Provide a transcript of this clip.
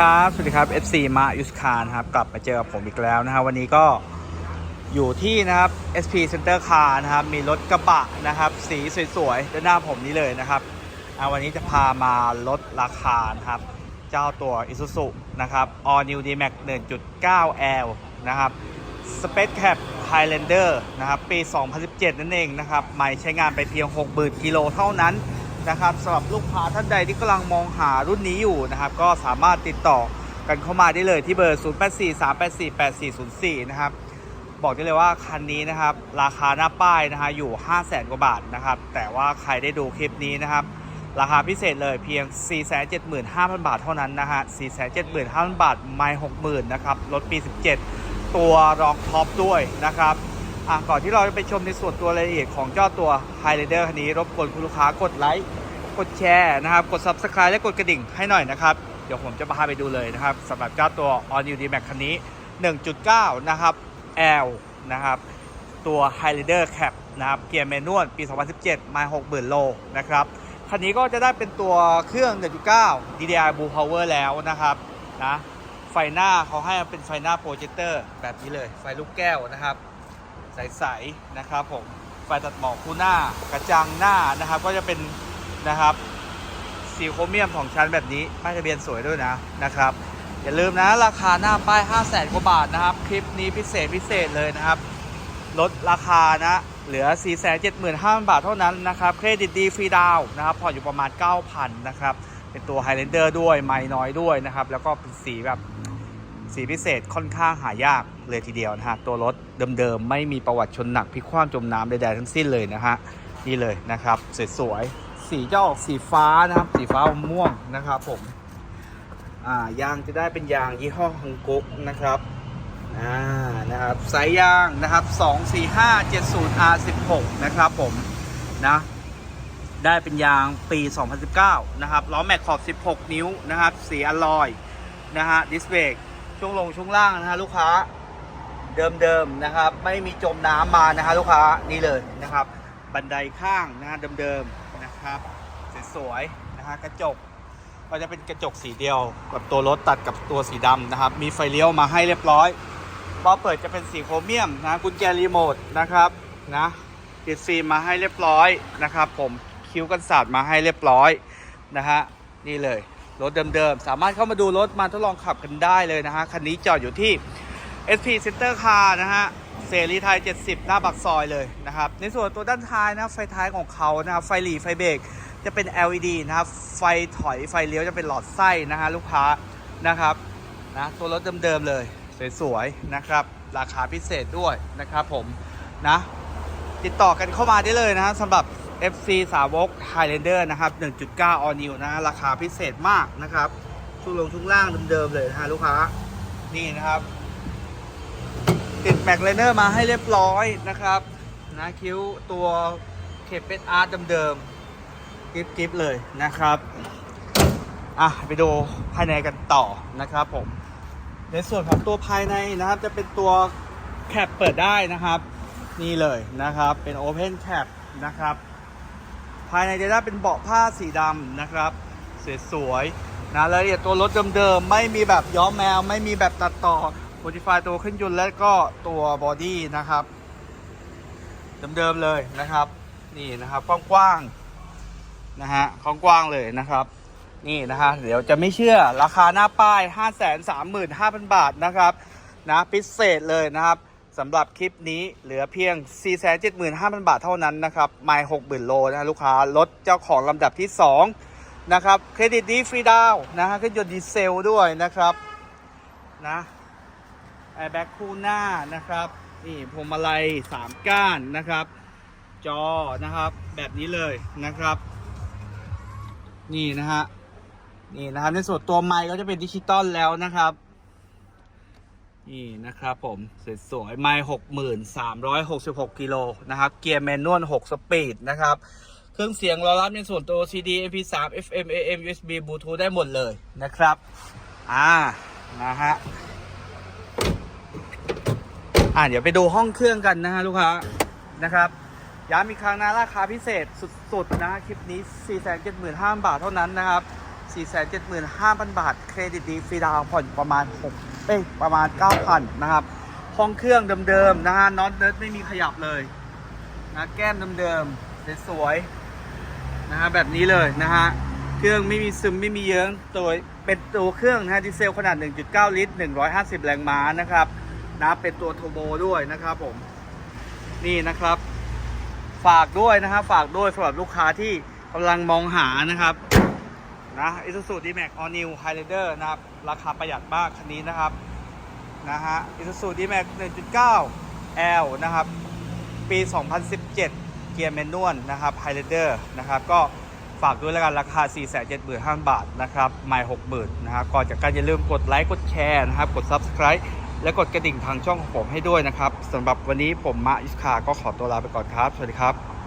ครับ สวัสดีครับ FC มายุสคารครับ กลับมาเจอกับผมอีกแล้วนะฮะวันนี้ก็อยู่ที่นะครับ SP Center Car นะครับ มีรถกระบะนะครับ สีสวยๆด้านหน้าผมนี้เลยนะครับวันนี้จะพามาลดราคานะครับ เจ้าตัว Isuzu นะครับ All New D-Max 1.9L นะครับ Space Cap Highlander นะครับ ปี 2017 นั่นเองนะครับ ไม่ใช้งานไปเพียง 60,000กิโลเท่านั้น นะครับสำหรับลูกค้าท่านใดที่กำลังมองหารุ่นนี้อยู่นะครับ ก็สามารถติดต่อกันเข้ามาได้เลยที่เบอร์ 0843848404 นะครับ บอกได้เลยว่าคันนี้นะครับ ราคาหน้าป้ายนะฮะอยู่ 500,000 กว่าบาทนะครับ แต่ว่าใครได้ดูคลิปนี้นะครับ ราคาพิเศษเลยเพียง 475,000 บาทเท่านั้นนะฮะ 475,000 บาทไม่60,000นะครับรถปี 17 ตัวรองท็อปด้วยนะครับก่อนที่เราจะไปชมในส่วนตัวรายละเอียดของเจ้าตัว Highlander คันนี้ รบกวนคุณลูกค้ากดไลค์ กดแชร์นะครับ กด Subscribe และกดกระดิ่งให้หน่อยนะครับ เดี๋ยวผมจะพาไปดูเลยนะครับสำหรับเจ้าตัว All New D-Max คันนี้ 1.9 นะครับ L นะครับ ตัว Highlander Cap นะครับ เกียร์แมนนวลปี 2017 มา60,000 โลนะครับ คันนี้ก็จะได้เป็นตัวเครื่อง 1.9 DDI Blue Power แล้วนะครับนะไฟหน้าเขาให้เป็นไฟหน้าโปรเจคเตอร์แบบนี้เลย ไฟลูกแก้วนะครับ ใส ๆ นะครับผมไฟตัดหมอกคู่หน้ากระจังหน้านะครับ ก็จะเป็น นะครับสีโครเมียมของชั้นแบบนี้ป้ายทะเบียนสวยด้วยนะนะครับ อย่าลืมนะราคาหน้าป้าย5 0 0แสนกว่าบาทนะครับ คลิปนี้พิเศษพิเศษเลยนะครับ ลดราคานะเหลือ 4 7 5 0 0 0 บาทเท่านั้นนะครับเครดิตดีฟรีดาวนะครับผ่อนอยู่ประมาณ 9,000 นะครับ เป็นตัว Highlander ด้วย ไม่น้อยด้วยนะครับ แล้วก็เป็นสีแบบสีพิเศษค่อนข้างหายากเลยทีเดียวนะฮะ ตัวรถเดิมๆ ไม่มีประวัติชนหนักพลิกคว่ำจมน้ำใดๆทั้งสิ้นเลยนะฮะ นี่เลยนะครับ สวยๆ สีจะออกสีฟ้านะครับ สีฟ้าอมม่วงนะครับผมอ่ายางจะได้เป็นยางยี่ห้อฮังกุกนะครับอ่านะครับสายยางนะครับ 24570 R16 นะครับผมนะได้เป็นยางปี 2019 นะครับล้อแม็กขอบ 16 นิ้วนะครับ สีอลลอยนะฮะดิสเบรกช่วงลงช่วงล่างนะฮะลูกค้าเดิมๆนะครับ ไม่มีจมน้ำมานะฮะลูกค้านี่เลยนะครับ บันไดข้างนะฮะเดิมๆ นะครับสวยๆนะฮะกระจกก็จะเป็นกระจกสีเดียวกับตัวรถตัดกับตัวสีดำนะครับ มีไฟเลี้ยวมาให้เรียบร้อยพอเปิดจะเป็นสีโครเมียมนะกุญแจรีโมทนะครับนะติดฟิล์มมาให้เรียบร้อยนะครับ ผมคิ้วกันศาสตร์มาให้เรียบร้อยนะฮะนี่เลย รถเดิมๆ สามารถเข้ามาดูรถมาทดลองขับกันได้เลยนะฮะคันนี้จอดอยู่ที่ SP Center Car นะฮะ เสรีไทย 70 หน้าบักซอยเลยนะครับ ในส่วนตัวด้านท้ายนะไฟท้ายของเขานะครับ ไฟหลีไฟเบรกจะเป็น LED นะครับ ไฟถอยไฟเลี้ยวจะเป็นหลอดไส้นะฮะลูกค้านะครับนะตัวรถเดิมๆเลย สวยๆนะครับ ราคาพิเศษด้วยนะครับผมนะ ติดต่อกันเข้ามาได้เลยนะฮะสำหรับ FC สาวก Highlander นะครับ 1.9 All New นะราคาพิเศษมากนะครับช่วงลงช่วงล่างเดิมๆเลยนะฮะลูกค้านี่นะครับ แกเลเนอร์มาให้เรียบร้อยนะครับนะคิ้วตัวเข็บเป็นอาร์ตเดิมๆกิฟกิฟเลยนะครับอะไปดูภายในกันต่อนะครับผมในส่วนของตัวภายในนะครับ จะเป็นตัวแคปเปิดได้นะครับ นี่เลยนะครับเป็น Open Cap นะครับ ภายในจะได้เป็นเบาะผ้าสีดำนะครับสวยๆนะรายละเอียดตัวรถเดิมๆไม่มีแบบย้อมแมว ไม่มีแบบตัดต่อ modify ตัวเครื่องยนต์และก็ตัวบอดี้นะครับ เดิมๆเลยนะครับ นี่นะครับกว้างๆนะฮะกว้างๆเลยนะครับ นี่นะฮะเดี๋ยวจะไม่เชื่อราคาหน้าป้าย 535,000 บาทนะครับนะพิเศษเลยนะครับสำหรับคลิปนี้เหลือเพียง 475,000 บาทเท่านั้นนะครับไม่60,000 โลนะลูกค้า รถเจ้าของลำดับที่ 2 นะครับ เครดิตดีฟรีดาวนะฮะเครื่องยนต์ดีเซลด้วยนะครับนะ แอร์แบ็กคู่หน้านะครับนี่พวงมาลัย3ก้านนะครับ จอนะครับแบบนี้เลยนะครับ นี่นะฮะนี่นะครับในส่วนตัวไมค์ก็จะเป็นดิจิตอลแล้วนะครับนี่นะครับผมสวยๆไมค์หกหมื่นสามร้อยหกสิบหกกิโลนะครับ เกียร์แมนนวลหกสปีดนะครับ เครื่องเสียงรอรับในส่วนตัว CD MP3 FM AM USB Bluetooth ได้หมดเลยนะครับ อ่า นะฮะ อ่าเดี๋ยวไปดูห้องเครื่องกันนะฮะลูกค้านะครับย้ำอีกครั้งนะราคาพิเศษสุดๆนะคลิปนี้ 475,000 บาทเท่านั้นนะครับ 475,000 บาท เครดิตดีฟรีดาวผ่อนประมาณ6เอ้ยประมาณ 9,000 นะครับ ห้องเครื่องเดิมๆนะฮะน็อตเนิร์ดไม่มีขยับเลยนะแก้มเดิมๆสวยๆนะฮะแบบนี้เลยนะฮะเครื่องไม่มีซึมไม่มีเยิ้งตัวเป็นตัวเครื่องนะฮะดีเซลขนาด 1.9 ลิตร 150 แรงม้านะครับ นะเป็นตัวโทโบด้วยนะครับผมนี่นะครับ ฝากด้วยนะครับ ฝากด้วยสำหรับลูกค้าที่กำลังมองหานะครับนะ Isuzu D-Max All New Highlander นะครับ ราคาประหยัดมากคันนี้นะครับนะฮะ Isuzu D-Max 1.9 L นะครับ ปี 2017 เกียร์แมนนวลนะครับ Highlander นะครับก็ฝากด้วยแล้วกันราคา 475,000 บาทนะครับไม่60,000 นะครับ ก่อนจากการอย่าลืมกดไลค์ กดแชร์นะครับ กด Subscribe และกดกระดิ่งทางช่องของผมให้ด้วยนะครับสำหรับวันนี้ผมมาอิสคาก็ขอตัวลาไปก่อนครับ สวัสดีครับ